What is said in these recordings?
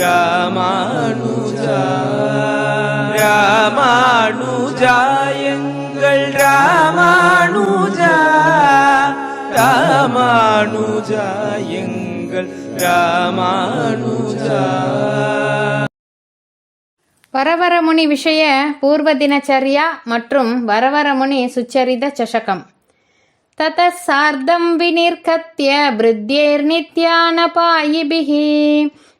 ராமானுஜா ராமானுஜா எங்கள் ராமானுஜா ராமானுஜா எங்கள் ராமானுஜா. வரவரமுனி விஷய பூர்வ தினச்சரியா மற்றும் வரவரமுனி சுச்சரித சஷகம் ततः सार्धं विनिर्गत्य भृद्यैर्नित्यानपायिभिः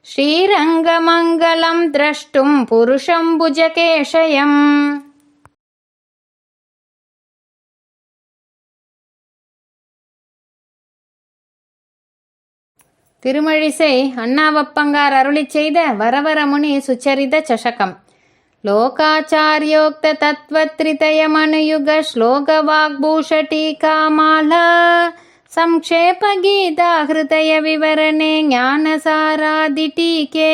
श्रीरङ्गमङ्गलं द्रष्टुं पुरुषं भुजकेशयम् திருமழிசை அண்ணாவப்பங்கார் அருளிச் செய்த வரவரமுனி சுச்சரித சஷகம் लोकाचार्योक्ततत्त्वत्रितयमनुयुगश्लोकवाग्भूषटीकामाला संक्षेपगीताहृदयविवरणे ज्ञानसारादिटीके।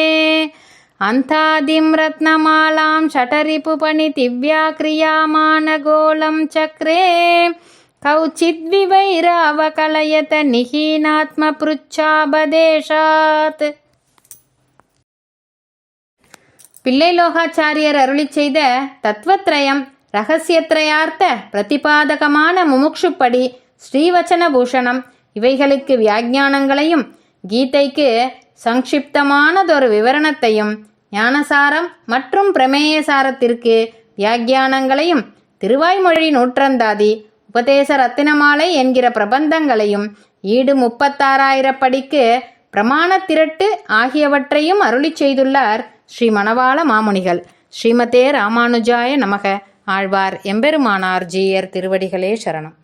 हन्थादिं रत्नमालां षटरिपुपणितिव्याक्रियामानगोलं चक्रे। कौचिद्विवैरावकलयत निहीनात्मपृच्छाबदेशात् பிள்ளைலோகாச்சாரியர் அருளி செய்த தத்துவத்ரயம் ரகசியத்ரயார்த்த பிரதிபாதகமான முமுட்சுப்படி ஸ்ரீவச்சன பூஷணம் இவைகளுக்கு வியாக்ஞானங்களையும் கீதைக்கு சங்கிப்தமானதொரு விவரணத்தையும் ஞானசாரம் மற்றும் பிரமேயசாரத்திற்கு வியாக்கியானங்களையும் திருவாய்மொழி நூற்றந்தாதி உபதேச ரத்தினமாலை என்கிற பிரபந்தங்களையும் ஈடு முப்பத்தாறாயிரப்படிக்கு பிரமாண திரட்டு ஆகியவற்றையும் அருளி செய்துள்ளார். ஸ்ரீ மணவாள மாமுனிகள். ஸ்ரீமதே ராமானுஜாய நமக. ஆழ்வார் எம்பெருமானார் ஜீயர் திருவடிகளே சரணம்.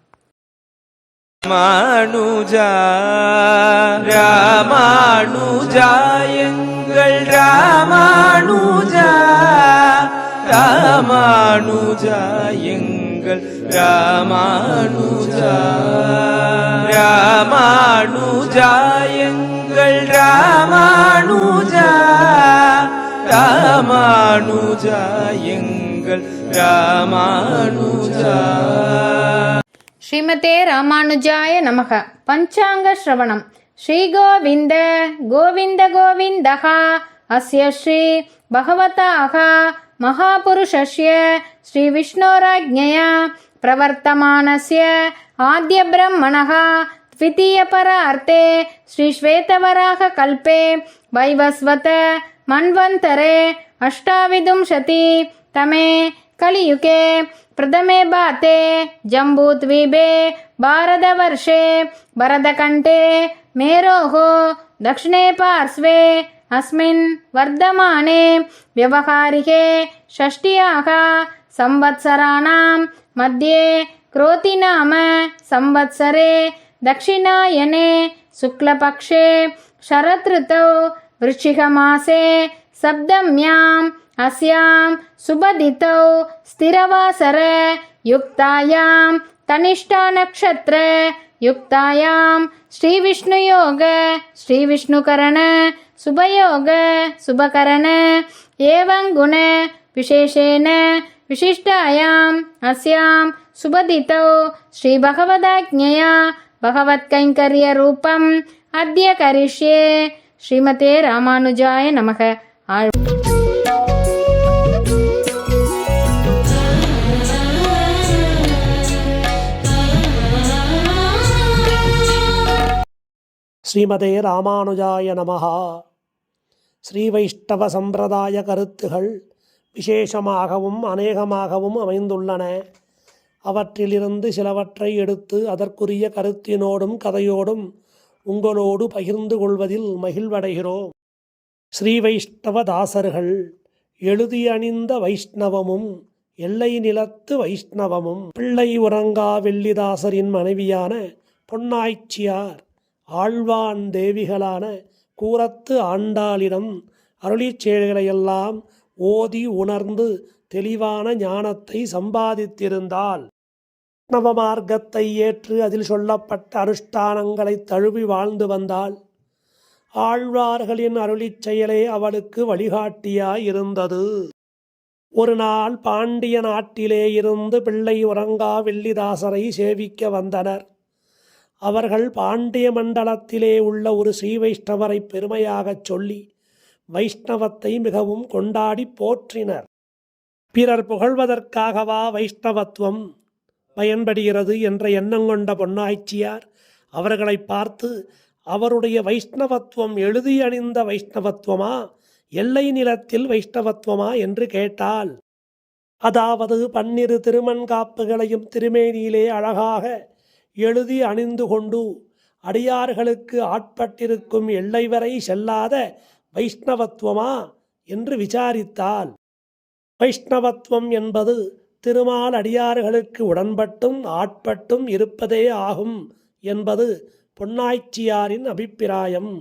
ராமானுஜா ராமானுஜா எங்கள் ராமானுஜா ராமானுஜாயங்கள் ராமானுஜா ராமானுஜா ராமா ராமானுஜா எங்கள் ராமானுஜா ஸ்ரீமதே ராமானுஜாய நமக பஞ்சாங்க ஸ்ரவணம் ஸ்ரீ கோவிந்த கோவிந்த கோவிந்தः அஸ்ய ஸ்ரீ பகவதாக மகாபுருஷஸ்ய ஸ்ரீ விஷ்ணோராஜ்ஞயா பிரவர்த்தமானஸ்ய ஆத்ய பிரம்மணः द्वितीयपरार्थे श्रीश्वेतवराहकल्पे वैवस्वत मन्वन्तरे अष्टाविंशति तमे कलियुगे प्रथमे बाते जम्बूद्वीपे भारतवर्षे भरतकण्ठे मेरोः दक्षिणे पार्श्वे अस्मिन् वर्धमाने व्यवहारिके षष्ट्याः संवत्सराणां मध्ये क्रोतिनाम संवत्सरे दक्षिणायने शुक्लपक्षे शरदृतौ वृश्चिकमासे सप्तम्याम् अस्यां सुबदितौ स्थिरवासर युक्तायां तनिष्ठानक्षत्र युक्तायां श्रीविष्णुयोग श्रीविष्णुकरण शुभयोग शुभकरण एवं गुण विशेषेण विशिष्टायाम् अस्यां सुबदितौ श्रीभगवदाज्ञया भगवत्कैङ्कर्यरूपम् अद्य करिष्ये श्रीमते रामानुजाय नमः ஸ்ரீமதே ராமானுஜாய நமஹா. ஸ்ரீ வைஷ்ணவ சம்பிரதாய கருத்துகள் விசேஷமாகவும் அநேகமாகவும் அமைந்துள்ளன. அவற்றிலிருந்து சிலவற்றை எடுத்து அதற்குரிய கருத்தினோடும் கதையோடும் உங்களோடு பகிர்ந்து கொள்வதில் மகிழ்வடைகிறோம். ஸ்ரீ வைஷ்ணவ தாசர்கள் எழுதி அணிந்த வைஷ்ணவமும் எல்லை நிலத்து வைஷ்ணவமும் பிள்ளை உறங்கா வெள்ளிதாசரின் மனைவியான பொன்னாய்ச்சியார் ஆழ்வான் தேவிகளான கூரத்து ஆண்டாளிடம் அருளிச் செயல்களையெல்லாம் ஓதி உணர்ந்து தெளிவான ஞானத்தை சம்பாதித்திருந்தால் நவமார்க்கத்தை ஏற்று அதில் சொல்லப்பட்ட அனுஷ்டானங்களை தழுவி வாழ்ந்து வந்தாள். ஆழ்வார்களின் அருளிச் செயலே அவளுக்கு வழிகாட்டியாயிருந்தது. ஒரு நாள் பாண்டிய நாட்டிலே இருந்து பிள்ளை உறங்கா வெள்ளிதாசரை சேவிக்க வந்தனர். அவர்கள் பாண்டிய மண்டலத்திலே உள்ள ஒரு ஸ்ரீ வைஷ்ணவரை பெருமையாகச் சொல்லி வைஷ்ணவத்தை மிகவும் கொண்டாடி போற்றினர். பிறர் புகழ்வதற்காகவா வைஷ்ணவத்துவம் பயன்படுகிறது என்ற எண்ணம் கொண்ட பொன்னாய்ச்சியார் அவர்களை பார்த்து அவருடைய வைஷ்ணவத்துவம் எழுதி அணிந்த வைஷ்ணவத்துவமா? எல்லை நிலத்தில் வைஷ்ணவத்துவமா என்று கேட்டால் அதாவது பன்னிரு திருமண்காப்புகளையும் திருமேனியிலே அழகாக எழுதி அணிந்து கொண்டு அடியார்களுக்கு ஆட்பட்டிருக்கும் எல்லை வரை செல்லாத வைஷ்ணவத்துவமா? என்று விசாரித்தால் வைஷ்ணவத்துவம் என்பது திருமால் அடியார்களுக்கு உடன்பட்டும் ஆட்பட்டும் இருப்பதே ஆகும் என்பது பொன்னாய்ச்சியாரின் அபிப்பிராயம்.